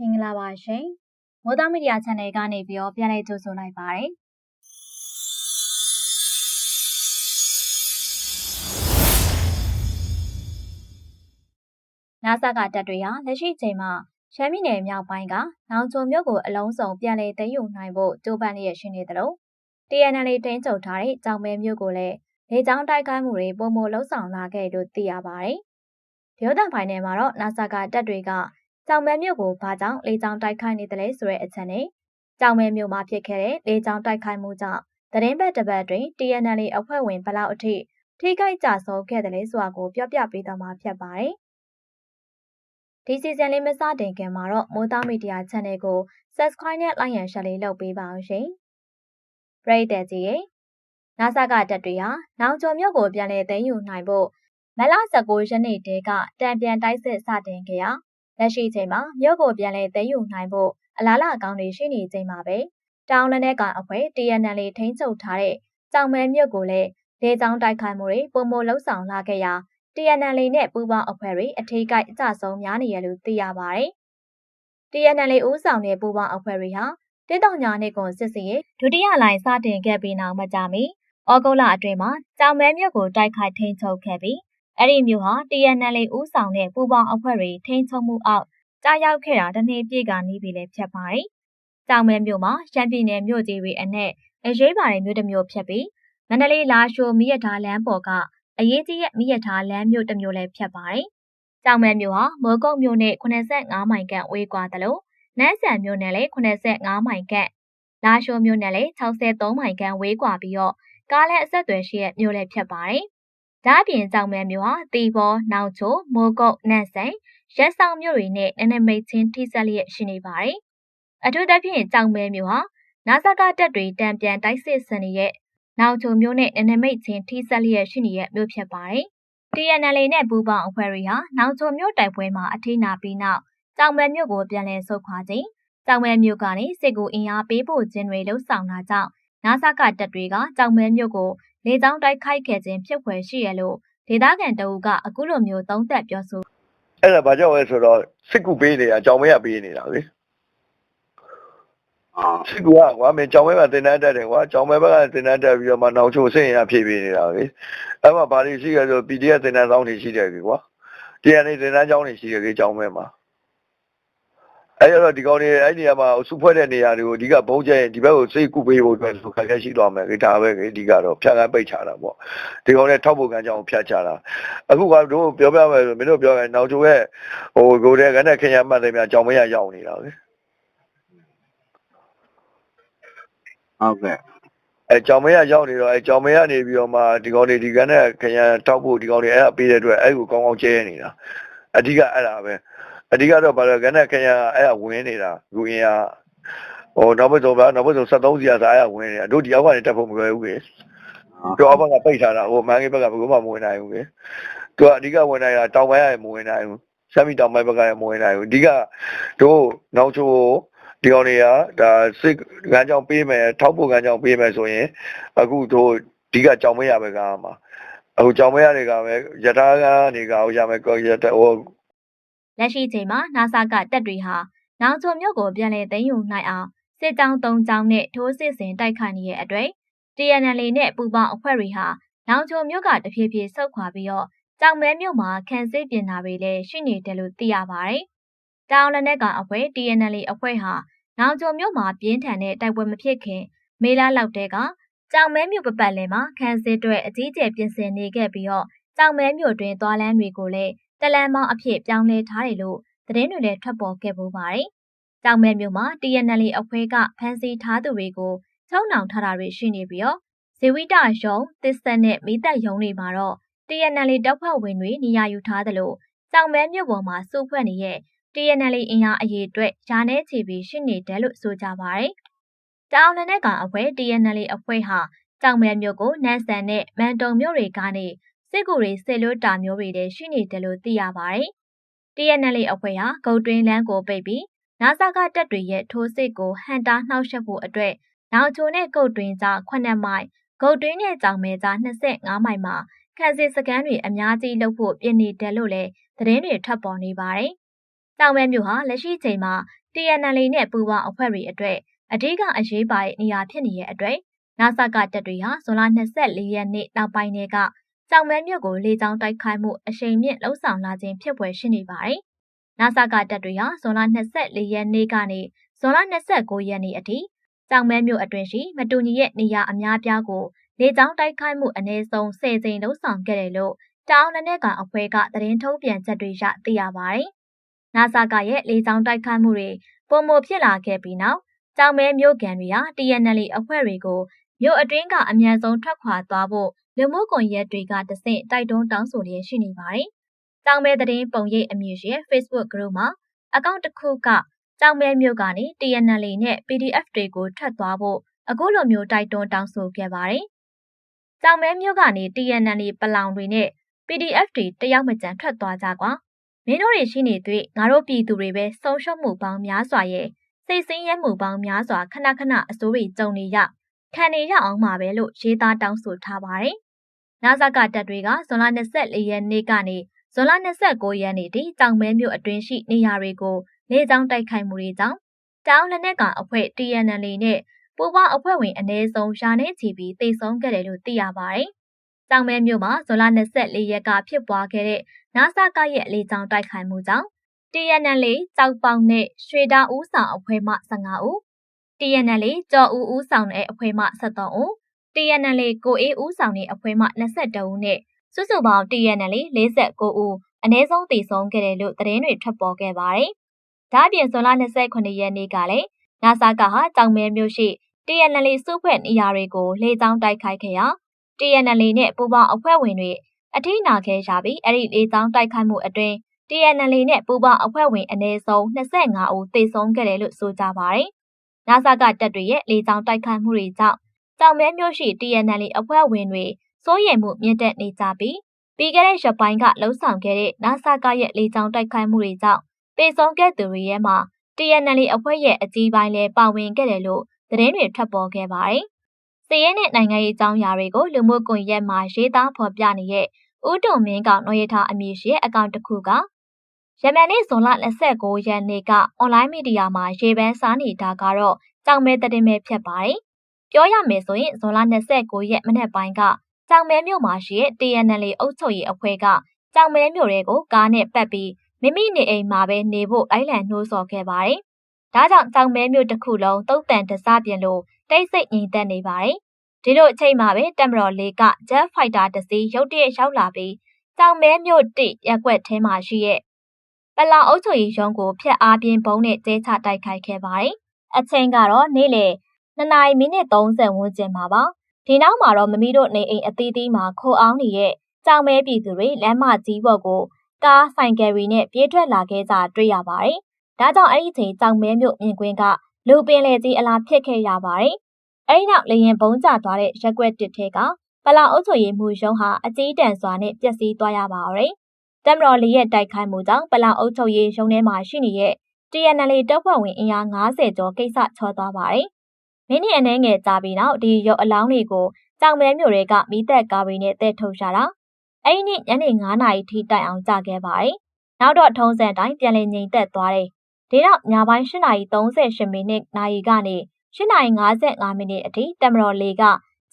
မင်္ဂလာပါရှင်မိုးသားမီဒီယာ channel ကနေပြီးတော့ပြန်လည်ကြိုဆိုလိုက်ပါတယ်နာဆာကတပ်တွေဟာလက်ရှိချိန်မှာရှမ်းပြည်နယ်မြောက်ပိုင်းကနောင်ချုံမြို့ကိုအလုံးစုံပြန်လည်သိမ်းယူနိုင်ဖို့ကြိုးပမ်းလျက်ရှိနေသလို TNL တင်းချုပ်ထားတဲ့ကြောင်မဲမြို့ကိုလည်းလေကြောင်းတိုက်ခိုက်မှုတွေပုံမလှုပ်ဆောင်လာခဲ့လို့သိရပါတယ်။ဒေသဖိုင်နယ်မှာတော့နာဆာကတပ်တွေက ကြောင်မဲမြို့ကိုဘာကြောင့်လေကြောင်းတိုက်ခိုက်နေတယ်လဲဆိုတဲ့အချက်နဲ့ကြောင်မဲမြို့မှာဖြစ်ခဲ့တဲ့လေကြောင်းတိုက်ခိုက်မှုကြောင့်သတင်းပတ်တစ်ပတ်တွင် TNL အဖွဲ့ဝင်ဘလောက်အထိထိခိုက်ကြဆုံးခဲ့တယ်လဲဆိုတာကိုပြောပြပေးသွားမှာဖြစ်ပါတယ်။ဒီစီဇန်လေးမစတင်ခင်မှာတော့မိုးသားမီဒီယာ channel ကို subscribe နဲ့ like and share လေးလုပ်ပေးပါအောင်ရှင်။ပရိသတ်ကြီးရေနာဆာကတက်တွေဟာနောင်ကျော်မြို့ကိုပြန်လည်သိမ်းယူနိုင်ဖို့မလ19ရက်နေ့တည်းကတံပြန်တိုက်စစ်စတင်ခဲ့ရာ လက်ရှိချိန်မှာမြို့ကိုပြန်လည်သိမ်းယူနိုင်ဖို့အလားလာကောင်းတွေရှိနေချိန်မှာပဲတောင်လနဲ့ကောင်အဖွဲ့ TNL ထိန်းချုပ်ထားတဲ့ကြောင်မဲမြို့ကိုလည်းဒေသတိုက်ခိုက်မှုတွေပုံမလှုပ်ဆောင်လာခဲ့ရာ TNL နဲ့ပူးပေါင်းအဖွဲ့တွေအထိကိအကြဆုံးများနေရလို့သိရပါတယ်။ TNL ဦးဆောင်တဲ့ပူးပေါင်းအဖွဲ့တွေဟာတစ်တောင်ညာနှစ်ကွန်စစ်စီရဲ့ဒုတိယလိုင်းစတင်ခဲ့ပြီးနောက်မကြာမီဩဂုတ်လအတွင်းမှာကြောင်မဲမြို့ကိုတိုက်ခိုက်ထိန်းချုပ်ခဲ့ပြီး အဲ့ဒီမြို့ဟာ TNL ဦးဆောင်တဲ့ပူပေါင်းအဖွဲ့တွေထိန်းချုပ်မှုအောက်ကြားရောက်ခဲ့တာတနေ့ပြည့်ကနီးပြီလည်းဖြစ်ပါတယ်။ကြောင်မဲမြို့မှာရှမ်းပြည်နယ်မြို့ကြီးတွေအနက်အရေးပါတဲ့မြို့တစ်မြို့ဖြစ်ပြီးမန္တလေးလာရှိုမိရထားလမ်းပေါ်ကအရေးကြီးရဲ့မိရထားလမ်းမြို့တစ်မြို့လည်းဖြစ်ပါတယ်။ကြောင်မဲမြို့ဟာမိုးကုတ်မြို့နဲ့85မိုင်ခန့်ဝေးကွာသလိုနန်းဆန်မြို့နယ်လည်း85မိုင်ခန့်လာရှိုမြို့နယ်လည်း63မိုင်ခန့်ဝေးကွာပြီးတော့ကားလည်းအဆက်အသွယ်ရှိတဲ့မြို့လည်းဖြစ်ပါတယ်။ ဒါ့အပြင်ကြောင်မဲမြို့ဟာတီဘော၊နောင်ချို၊မိုးကုတ်၊နန့်စိန်ရက်ဆောင်မြို့တွေနဲ့နနမိတ်ချင်းထိစပ်လျက်ရှိနေပါတယ်။အထူးသဖြင့်ကြောင်မဲမြို့ဟာနာဆာကတပ်တွေတံပြန်တိုက်စစ်ဆင်နေတဲ့နောင်ချုံမြို့နဲ့နနမိတ်ချင်းထိစပ်လျက်ရှိနေတဲ့မြို့ဖြစ်ပါတယ်။ TNL နဲ့ပူးပေါင်းအဖွဲ့တွေဟာနောင်ချုံမြို့တိုက်ပွဲမှာအထိနာပြီးနောက်ကြောင်မဲမြို့ကိုပြန်လည်ဆုတ်ခွာခြင်းကြောင်မဲမြို့ကနေစစ်ကူအင်အားပေးဖို့ခြင်းတွေလှုံ့ဆော်တာကြောင့်နာဆာကတပ်တွေကကြောင်မဲမြို့ကို လေကြောင်းတိုက်ခိုက်ခဲ့ခြင်းဖြစ်ဖွယ်ရှိရလို့ဒေသခံတအုပ်ကအခုလိုမျိုးသုံးသပ်ပြောဆိုအဲ့ဒါဘာကြောင့်လဲဆိုတော့စစ်ကူပေးနေတာကြောင်မဲကပေးနေတာလေအာစစ်ကူကကွာမင်းကြောင်မဲကတင်တန်းတက်တယ်ကွာကြောင်မဲဘက်ကတင်တန်းတက်ပြီးတော့မှနောက်ချိုဆင့်ရဖြည့်ပေးနေတာလေအဲ့မှာဘာတွေရှိကြဆို PDF တင်တန်းဆောင်တွေရှိတယ်ကွာတရားနေတင်တန်းကျောင်းတွေရှိတယ်လေကြောင်မဲမှာ အဲ့တော့ဒီကောင်တွေအဲ့ဒီနေရာမှာစုဖွဲ့တဲ့နေရာတွေကိုအဓိကဘုံကျဲရင်ဒီဘက်ကိုစိတ်ကူပေးဖို့အတွက်ဆိုခက်ခဲရှိသွားမယ်ဒါပဲအဓိကတော့ဖြတ်ကန်းပိတ်ချတာပေါ့ဒီကောင်တွေထောက်ဖို့ကန်းကြောင်းဖြတ်ချတာအခုကတို့ပြောပြမယ်ဆိုမင်းတို့ပြောရင်နောက်ချိုရဲ့ဟိုကိုတဲ့ကနဲ့ခင်ရမှတ်တယ်များကြောင်မဲရရောက်နေတာလေဟုတ်ကဲ့အဲကြောင်မဲရရောက်နေတော့အဲကြောင်မဲကနေပြီးတော့မှဒီကောင်တွေဒီကနဲ့ခင်ရထောက်ဖို့ဒီကောင်တွေအဲ့အပေးတဲ့အတွက်အဲ့ကိုကောင်းကောင်းကျဲနေတာအဓိကအဲ့ဒါပဲ အဓိကတော့ဘာလဲကနဲ့ခင်ရအဲ့ကဝင်နေတာလူအင်အားဟိုနောက်ဘက်ဆုံးဗျာနောက်ဘက်ဆုံး73စီရစားအဲ့ကဝင်နေတာတို့ဒီအောက်ကနေတက်ဖို့မလွယ်ဘူးလေတို့အောက်ကပိတ်ထားတာဟိုမန်းကြီးဘက်ကဘယ်မှမဝင်နိုင်ဘူးလေသူကအဓိကဝင်နိုင်တာတောင်ပိုင်းကမဝင်နိုင်ဘူးစမ်းမီတောင်ပိုင်းဘက်ကမဝင်နိုင်ဘူးအဓိကတို့နောက်ချိုဒီကောင်တွေကဒါစစ်ကန်းကြောင်ပေးမယ်ထောက်ဖို့ကန်းကြောင်ပေးမယ်ဆိုရင်အခုတို့ဒီကကြောင်မရပဲကားမှာအခုကြောင်မရတွေကပဲယထာကနေကဟိုရမယ်ကောရတဟို လက်ရှိချိန်မှာနာဆာကတပ်တွေဟာနောင်ချုံမြို့ကိုပြန်လည်သိမ်းယူနိုင်အောင်စစ်ကြောင်း၃ကြောင်းနဲ့ထိုးစစ်ဆင်တိုက်ခိုက်နေတဲ့အတွက် TNL နဲ့ပူပေါင်းအဖွဲ့တွေဟာနောင်ချုံမြို့ကတဖြည်းဖြည်းဆုတ်ခွာပြီးတော့ကြောင်မဲမြို့မှာခံစစ်ပြင်တာတွေလည်းရှိနေတယ်လို့သိရပါတယ်။တောင်လက်နက်ကောင်အဖွဲ့ TNL အဖွဲ့ဟာနောင်ချုံမြို့မှာပြင်းထန်တဲ့တိုက်ပွဲမဖြစ်ခင် မေလလောက်တည်းကကြောင်မဲမြို့ပပတ်လည်မှာခံစစ်အတွက်အကြီးကျယ်ပြင်ဆင်နေခဲ့ပြီးတော့ကြောင်မဲမြို့တွင်သွားလမ်းတွေကိုလည်း တလန်မောင်းအဖြစ်ပြောင်းလဲထားတယ်လို့သတင်းတွေလည်းထွက်ပေါ်ခဲ့ပူပါတယ်။ကြောင်မဲမြို့မှာ TNL အဖွဲ့ကဖမ်းဆီးထားသူတွေကိုချုံနှောင်ထားတာတွေရှိနေပြီးတော့ဇေဝိတရုံသစ္စက်နဲ့မိသက်ရုံတွေမှာတော့ TNL တပ်ဖွဲ့ဝင်တွေနေရာယူထားသလိုကြောင်မဲမြို့ပေါ်မှာစုဖွဲ့နေတဲ့ TNL အင်အားအရေးအတွက်ယာနဲ့ချီပြီးရှိနေတယ်လို့ဆိုကြပါတယ်။တောင်လနဲ့ကောင်အဖွဲ့ TNL အဖွဲ့ဟာကြောင်မဲမြို့ကိုနန်းဆန်နဲ့မန်တုံမြို့တွေကနေ စစ်ကူတွေဆစ်လွတ်တာမျိုးတွေလည်းရှိနေတယ်လို့သိရပါတယ်။ TNL အဖွဲ့ဟာဂုတ်တွင်းလမ်းကိုပိတ်ပြီးနာဆာကတပ်တွေရဲ့ထိုးစစ်ကိုဟန်တာနှောက်ယှက်ဖို့အတွက်နောက်ချိုနဲ့ဂုတ်တွင်းကြား9မိုင်ဂုတ်တွင်းနဲ့ကြောင်မဲကြား25မိုင်မှာခန်းစစ်စကန်တွေအများကြီးလုပ်ဖို့ပြင်နေတယ်လို့လည်းသတင်းတွေထွက်ပေါ်နေပါတယ်။တောင်မဲမြို့ဟာလက်ရှိချိန်မှာ TNL နဲ့ပူးပေါင်းအဖွဲ့တွေအတွက်အဓိကအရေးပါတဲ့နေရာဖြစ်နေတဲ့အတွက်နာဆာကတပ်တွေဟာဇွန်လ24ရက်နေ့နောက်ပိုင်းတွေက ကြောင်မဲမြို့ကိုလေကြောင်းတိုက်ခိုက်မှုအရှိန်မြင့်လှုံ့ဆော်လာခြင်းဖြစ်ပွဲရှိနေပါတယ်။နာဆာကတပ်တွေဟာဇွန်လ24ရက်နေ့ကနေဇွန်လ29ရက်နေ့အထိကြောင်မဲမြို့အတွင်းရှိမတူညီရဲ့နေရာအများပြားကိုလေကြောင်းတိုက်ခိုက်မှုအနည်းဆုံး10ကြိမ်လှုံ့ဆော်ခဲ့တယ်လို့တောင်လက်နက်ကောင်အဖွဲ့ကသတင်းထုတ်ပြန်ချက်တွေရသိရပါတယ်။နာဆာကရဲ့လေကြောင်းတိုက်ခိုက်မှုတွေပုံမဖြစ်လာခဲ့ပြီးနောက်ကြောင်မဲမြို့ကန်တွေဟာ TNL အဖွဲ့တွေကိုမြို့အတွင်းကအမြန်ဆုံးထွက်ခွာသွားဖို့ လူမှုကွန်ရက်တွေကတဆင့်တိုက်တွန်းတောင်းဆိုလျက်ရှိနေပါတယ်။ကြောင်မဲသတင်းပုံရိပ်အမည်ရှိ Facebook group မှာအကောင့်တစ်ခုကကြောင်မဲမြို့ကနေ TNL နဲ့ PDF တွေကိုထွက်သွားဖို့အခုလိုမျိုးတိုက်တွန်းတောင်းဆိုခဲ့ပါတယ်။ကြောင်မဲမြို့ကနေ TNL ပလောင်တွေနဲ့ PDF တွေတယောက်မကြံထွက်သွားကြကွာ။မင်းတို့တွေရှိနေတွေ့ငါတို့ပြည်သူတွေပဲဆုံးရှုံးမှုပေါင်းများစွာရဲ့စိတ်ဆင်းရဲမှုပေါင်းများစွာခဏခဏအစိုးရကြုံနေရခံနေရအောင်မှာပဲလို့ရေးသားတောင်းဆိုထားပါတယ်။ နာဇာကတပ်တွေကဇွန်လ24ရက်နေ့ကနေဇွန်လ29ရက်နေ့ထိတောင်မဲမြို့အတွင်းရှိနေရာတွေကိုလေကြောင်းတိုက်ခိုက်မှုတွေကြောင့်တောင်လက်နက်ကအဖွဲ့ TNL နဲ့ပူးပေါင်းအဖွဲ့ဝင်အ ਨੇ ဆုံးရာနဲ့ချီပြီးတိတ်ဆုံးခဲ့တယ်လို့သိရပါတယ်။တောင်မဲမြို့မှာဇွန်လ24ရက်ကဖြစ်ပွားခဲ့တဲ့နာဆာကရဲ့လေကြောင်းတိုက်ခိုက်မှုကြောင့် TNL ကြောက်ပေါက်နဲ့ရွှေတာဦးဆောင်အဖွဲ့မှ15ဦး TNL ကြော်ဦးဦးဆောင်တဲ့အဖွဲ့မှ73ဦး TNL ကိုအေးဦးဆောင်တဲ့အဖွဲ့မှ22ဦးနဲ့စုစုပေါင်း TNL 49ဦးအ ਨੇ ဆုံးတည်ဆုံးခဲ့တယ်လို့သတင်းတွေထွက်ပေါ်ခဲ့ပါတယ်။ဒါ့အပြင်ဇွန်လ29ရက်နေ့ကလည်းနာဆာကဟာတောင်မဲမြို့ရှိ TNL စုဖွဲ့နေရာတွေကိုလေကြောင်းတိုက်ခိုက်ခဲ့ရာ TNL နဲ့ပူးပေါင်းအဖွဲ့ဝင်တွေအထိနာခဲ့ကြပြီးအဲ့ဒီလေကြောင်းတိုက်ခိုက်မှုအတွင်း TNL နဲ့ပူးပေါင်းအဖွဲ့ဝင်အနည်းဆုံး25ဦးသေဆုံးခဲ့တယ်လို့ဆိုကြပါတယ်။နာဆာကတပ်တွေရဲ့လေကြောင်းတိုက်ခိုက်မှုတွေကြောင့် တောင်မဲမြို့ရှိ TNL အဖွဲ့ဝင်တွေစိုးရိမ်မှုမြင့်တက်နေကြပြီးပြီးခဲ့တဲ့ရက်ပိုင်းကလှုံ့ဆော်ခဲ့တဲ့နာဆာကရဲ့လေကြောင်းတိုက်ခိုက်မှုတွေကြောင့်ပေဆုံးခဲ့သူတွေရဲ့မှာ TNL အဖွဲ့ရဲ့အကြီးပိုင်းလည်းပါဝင်ခဲ့တယ်လို့သတင်းတွေထွက်ပေါ်ခဲ့ပါတယ်။စီးရဲနဲ့နိုင်ငံရေးအကြောင်းအရာတွေကိုလူမှုကွန်ရက်မှာရေးသားဖော်ပြနေတဲ့ဦးတုံမင်းကနော်ရထားအမည်ရှိအကောင့်တစ်ခုကယမန်နေ့ဇွန်လ29ရက်နေ့ကအွန်လိုင်းမီဒီယာမှာရေပန်းစားနေတာကတော့ကြောင်မဲတည်မဲဖြစ်ပါတယ်။ ပြောရမယ်ဆိုရင်ဇွန်လ29ရက်မနေ့ပိုင်းကကြောင်မဲမြို့မှာရှိတဲ့ TNL အုပ်ချုပ်ရေးအဖွဲ့ကကြောင်မဲမြို့တွေကိုကားနဲ့ပတ်ပြီးမိမိနေအိမ်မှာပဲနေဖို့အိုင်လန်နှိုးဆော်ခဲ့ပါတယ်။ဒါကြောင့်ကြောင်မဲမြို့တစ်ခုလုံးတုတ်တန်တစားပြင်လို့တိတ်ဆိတ်ငြိမ်သက်နေပါတယ်။ဒီလိုအချိန်မှာပဲတက်မတော်လေးက Jet Fighter တစ်စီးရုတ်တရက်ရောက်လာပြီးကြောင်မဲမြို့တိရက်ွက်ထဲမှာရှိရဲ့ပလောင်အုပ်ချုပ်ရေးရုံးကိုဖျက်အားပြင်းဘုံနဲ့ကျဲချတိုက်ခိုက်ခဲ့ပါတယ်။အချိန်ကတော့နေ့လယ် 2နာရီမိနစ်30ဝန်းကျင်မှာပါ။ဒီနောက်မှာတော့မမီတို့နေအိမ်အသီးသီးမှာခိုအောင်နေတဲ့ကြောင်မဲပြည်သူတွေလမ်းမကြီးပေါ်ကိုကားဆိုင်ကယ်ရီနဲ့ပြေးထွက်လာခဲ့ကြတွေ့ရပါတယ်။ဒါကြောင့်အဲ့ဒီချိန်ကြောင်မဲမြို့မြင်ကွင်းကလူပင်လေကြီးအလားဖြစ်ခဲ့ရပါတယ်။အဲ့ဒီနောက်လေရင်ဘုံကျသွားတဲ့ရက်ွက်တစ်ထဲကပလောင်အုပ်ချုပ်ရေးမှုရုံးဟာအကြီးတန်းစွာနဲ့ပျက်စီးသွားရပါတော့တယ်။တမတော်လေးရဲ့တိုက်ခိုက်မှုကြောင့်ပလောင်အုပ်ချုပ်ရေးရုံးထဲမှာရှိနေတဲ့ TNL တပ်ဖွဲ့ဝင်အင်အား90ကျော်ကိစ္စချောသွားပါတယ်။ မိနစ်အနည်းငယ်ကြာပြီးနောက်ဒီရုပ်အလောင်းတွေကိုကြောင်မဲမြို့တွေကမိသက်ကားတွေနဲ့တဲထုတ်ရှာတာ။အဲ့ဒီနေ့ညနေ9နာရီထိတိုင်အောင်ကြာခဲ့ပါတယ်။နောက်တော့ထုံးစံတိုင်းပြန်လည်ငြိမ်သက်သွားတယ်။ဒီနောက်ညပိုင်း8နာရီ38မိနစ်နာရီကနေ8နာရီ55မိနစ်အထိတမတော်လေးက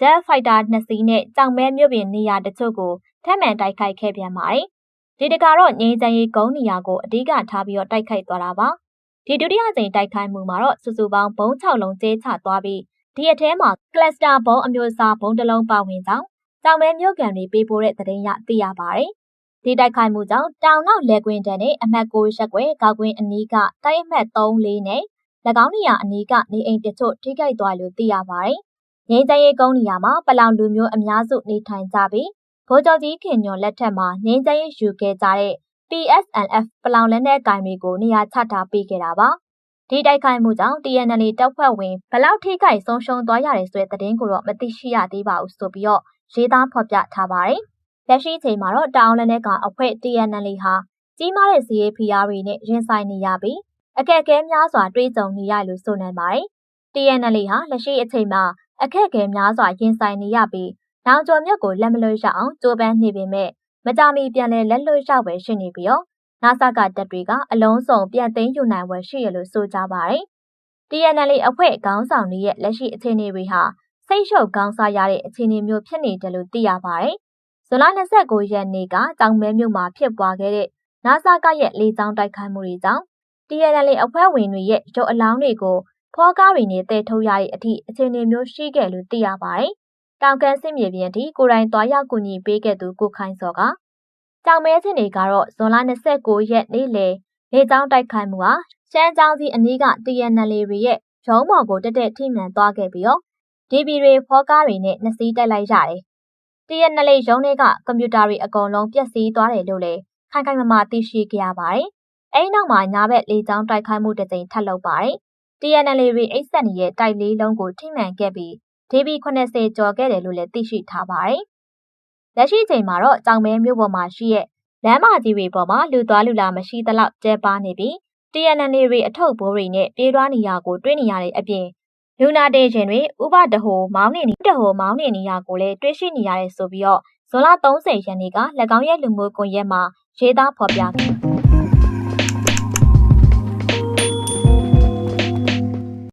Jet Fighter 2စီးနဲ့ကြောင်မဲမြို့ပြင်နေရာတချို့ကိုထပ်မံတိုက်ခိုက်ခဲ့ပြန်ပါတယ်။ဒီတကတော့ငင်းချင်ရီကုန်းနေရာကိုအဓိကထားပြီးတော့တိုက်ခိုက်သွားတာပါ။ ဒီဒုတိယကြိမ်တိုက်ခိုက်မှုမှာတော့စုစုပေါင်းဘုံ6လုံးကျဲချသွားပြီးဒီအထဲမှာ cluster ဘုံအမျိုးအစားဘုံတစ်လုံးပါဝင်ကြောင်းကြောင်မဲမြို့ကန်တွေပေးပို့တဲ့သတင်းရသိရပါတယ်။ဒီတိုက်ခိုက်မှုကြောင့်တောင်နောက်လေကွင်းတန်းနဲ့အမှတ်6ရက်ွယ်ကောက်ကွင်းအနီးကတိုက်အမှတ်3 4နဲ့၎င်းနေရာအနီးကနေအိမ်တချို့ထိခိုက်သွားလို့သိရပါတယ်။ငင်းချင်ရီကုန်းနေရာမှာပလောင်လူမျိုးအများစုနေထိုင်ကြပြီးဗိုလ်ချုပ်ကြီးခင်ညွန်လက်ထက်မှာငင်းချင်ရီယူခဲ့ကြတဲ့ PSNF ပလောင်လက်နက်ကင်တွေကိုနေရာချထားပေးခဲ့တာပါ။ဒီတိုက်ခိုက်မှုကြောင့် TNL တပ်ဖွဲ့ဝင်ဘလောက်ထိခိုက်ဆုံးရှုံးသွားရတယ်ဆိုတဲ့သတင်းကိုတော့မသိရှိရသေးပါဘူးဆိုပြီးတော့ရေးသားဖော်ပြထားပါတယ်။လက်ရှိချိန်မှာတော့တောင်လက်နက်ကအဖွဲ့ TNL ဟာကြီးမားတဲ့စီးရေးဖိအားတွေနဲ့ရင်ဆိုင်နေရပြီးအခက်အခဲများစွာတွေ့ကြုံနေရလို့ဆိုနိုင်ပါတယ်။ TNL ဟာလက်ရှိအချိန်မှာအခက်အခဲများစွာရင်ဆိုင်နေရပြီးနောင်ကျော်မြတ်ကိုလက်မလွှတ်ရအောင်ကြိုးပမ်းနေပေမဲ့ မကြမီပြန်လည်လက်လွှတ်ရောက်ပဲရှိနေပြီးတော့နာဆာကတပ်တွေကအလုံးစုံပြန်သိမ်းယူနိုင်ဝယ်ရှိရလို့ဆိုကြပါတယ်။ TNL အဖွဲ့ခေါင်းဆောင်တွေရဲ့လက်ရှိအခြေအနေတွေဟာစိတ်ရှုပ်ကောင်းစားရတဲ့အခြေအနေမျိုးဖြစ်နေတယ်လို့သိရပါတယ်။ဇွန်လ29ရက်နေ့ကတောင်မဲမြို့မှာဖြစ်ပွားခဲ့တဲ့နာဆာကရဲ့လေကြောင်းတိုက်ခိုက်မှုတွေကြောင့် TNL အဖွဲ့ဝင်တွေရဲ့ရုပ်အလောင်းတွေကိုဖောကားတွေနဲ့တည်ထုတ်ရတဲ့အထိအခြေအနေမျိုးရှိခဲ့လို့သိရပါတယ်။ တောင်ကန်းစစ်မြေပြင်ထိကိုယ်တိုင်သွားရောက်ကူညီပေးခဲ့သူကိုခိုင်စောကကြောင်မဲချင်းတွေကတော့ဇွန်လ29ရက်နေ့လေလေကြောင်းတိုက်ခိုက်မှုဟာရှမ်းကြောင်းစီအနီးက TNL တွေရဲ့ရုံးမော်ကိုတက်တက်ထိမှန်သွားခဲ့ပြီးတော့ DB တွေဖောကားတွေနဲ့နှစီးတိုက်လိုက်ရတယ်။ TNL ရုံးတွေကကွန်ပျူတာတွေအကုန်လုံးပျက်စီးသွားတယ်လို့လည်းခိုင်ခိုင်မာမာသိရှိခဲ့ရပါတယ်။အဲဒီနောက်မှာညာဘက်လေကြောင်းတိုက်ခိုက်မှုတစ်ကြိမ်ထပ်လုပ်ပါတယ်။ TNL တွေအိတ်ဆက်နေတဲ့တိုက်လေးလုံးကိုထိမှန်ခဲ့ပြီး DB 80ကျော်ခဲ့တယ်လို့လည်းသိရှိထားပါတယ်။လက်ရှိချိန်မှာတော့ကြောင်မဲမြို့ပေါ်မှာရှိတဲ့လမ်းမကြီးတွေပေါ်မှာလူသွားလူလာမရှိသလောက်ကျဲပါနေပြီး TNL တွေအထုပ်ဘိုးတွေနဲ့ပြေးသွားနေရကိုတွေ့နေရတဲ့အပြင်လူနာတေရှင်တွေဥပဒဟိုမောင်းနေနေတဟိုမောင်းနေနေရကိုလည်းတွေ့ရှိနေရတယ်ဆိုပြီးတော့ဇွန်လ30ရက်နေ့က၎င်းရဲ့လူမှုကွန်ရက်မှာရေးသားဖော်ပြခဲ့